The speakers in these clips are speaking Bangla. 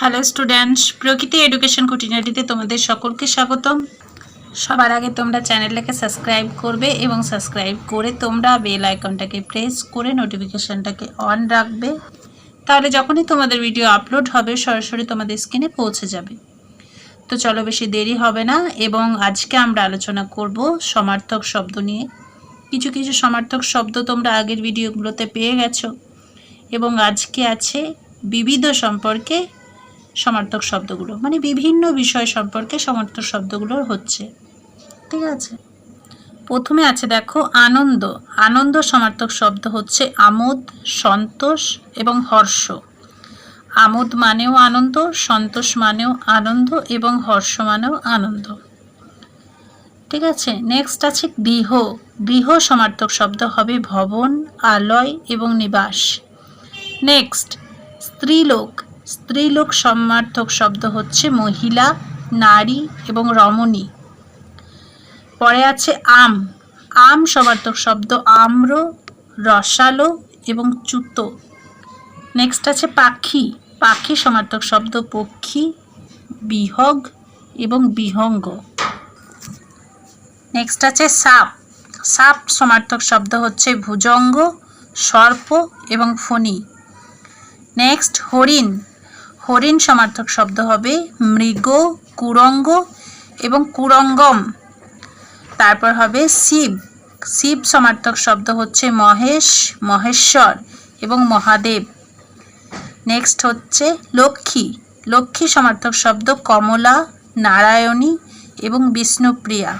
হ্যালো স্টুডেন্টস প্রকৃতি এডুকেশন কুটিনারিতে তোমাদের সকলকে স্বাগতম। সবার আগে তোমরা চ্যানেলটাকে সাবস্ক্রাইব করবে এবং সাবস্ক্রাইব করে তোমরা বেল আইকনটাকে প্রেস করে নোটিফিকেশানটাকে অন রাখবে। তাহলে যখনই তোমাদের ভিডিও আপলোড হবে, সরাসরি তোমাদের স্ক্রিনে পৌঁছে যাবে। তো চলো বেশি দেরি হবে না এবং আজকে আমরা আলোচনা করব সমার্থক শব্দ নিয়ে। কিছু কিছু সমার্থক শব্দ তোমরা আগের ভিডিওগুলোতে পেয়ে গেছো এবং আজকে আছে বিবিধ সম্পর্কে সমার্থক শব্দগুলো মানে বিভিন্ন বিষয় সম্পর্কে সমার্থক শব্দগুলো হচ্ছে। ঠিক আছে? প্রথমে আছে দেখো, আনন্দ। আনন্দ সমার্থক শব্দ হচ্ছে আমোদ, সন্তোষ এবং হর্ষ। আমোদ মানেও আনন্দ, সন্তোষ মানেও আনন্দ এবং হর্ষ মানেও আনন্দ। ঠিক আছে? নেক্সট আছে গৃহ। গৃহ সমার্থক শব্দ হবে ভবন, আলয় এবং নিবাস। নেক্সট স্ত্রীলোক। স্ত্রীলোক সমার্থক শব্দ হচ্ছে মহিলা, নারী এবং রমণী। পরে আছে আম। আম সমার্থক শব্দ আম্র, রসালো এবং চুতো। নেক্সট আছে পাখি। পাখি সমার্থক শব্দ পক্ষী, বিহগ এবং বিহঙ্গ। নেক্সট আছে সাপ। সাপ সমার্থক শব্দ হচ্ছে ভুজঙ্গ, সর্প এবং ফণি। নেক্সট হরিণ। হরিণ সমার্থক শব্দ হবে মৃগ, কুরঙ্গ এবং কুরঙ্গম। তারপর হবে শিব। শিব সমার্থক শব্দ হচ্ছে মহেশ, মহেশ্বর এবং মহাদেব। নেক্সট হচ্ছে লক্ষ্মী। লক্ষ্মী সমার্থক শব্দ কমলা, নারায়ণী এবং বিষ্ণুপ্রিয়া।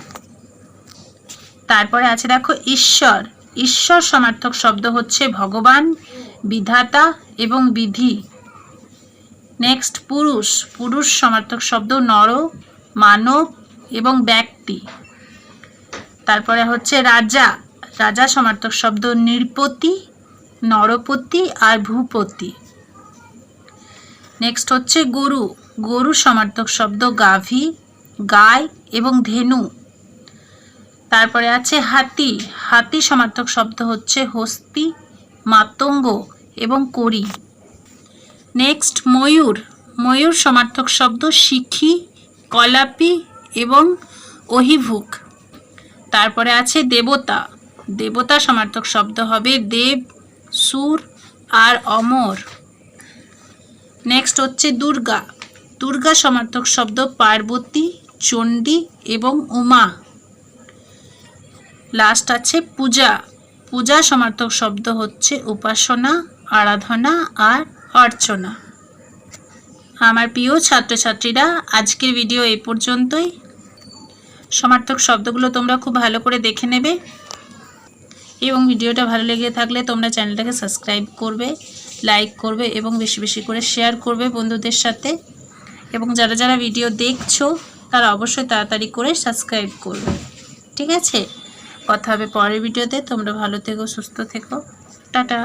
তারপরে আছে দেখো ঈশ্বর। ঈশ্বর সমার্থক শব্দ হচ্ছে ভগবান, বিধাতা এবং বিধি। নেক্সট পুরুষ। পুরুষ সমার্থক শব্দ নর, মানব এবং ব্যক্তি। তারপরে হচ্ছে রাজা। রাজা সমার্থক শব্দ নৃপতি, নরপতি আর ভূপতি। নেক্সট হচ্ছে গরু। গরু সমার্থক শব্দ গাভী গায় এবং ধেনু। তারপরে আছে হাতি। হাতি সমার্থক শব্দ হচ্ছে হস্তি, মাতঙ্গ এবং করি নেক্সট ময়ূর। ময়ূর সমার্থক শব্দ শিখি, কলাপি এবং অহিভুক। তারপরে আছে দেবতা। দেবতা সমার্থক শব্দ হবে দেব, সুর আর অমর। নেক্সট হচ্ছে দুর্গা। দুর্গা সমার্থক শব্দ পার্বতী, চণ্ডী এবং উমা। লাস্ট আছে পূজা। পূজা সমার্থক শব্দ হচ্ছে উপাসনা, আরাধনা আর অর্চনা। আমার প্রিয় ছাত্রছাত্রীরা, আজকের ভিডিও এই পর্যন্তই। সমার্থক শব্দগুলো তোমরা খুব ভালো করে দেখে নেবে। এবং ভিডিওটা ভালো লেগে থাকলে তোমরা চ্যানেলটাকে সাবস্ক্রাইব করবে লাইক করবে এবং বেশি বেশি করে শেয়ার করবে বন্ধুদের সাথে। এবং যারা যারা ভিডিও দেখছ, তারা অবশ্যই তাড়াতাড়ি করে সাবস্ক্রাইব করবে। ঠিক আছে? কথা হবে পরের ভিডিওতে তোমরা ভালো থেকো, সুস্থ থেকো। টাটা।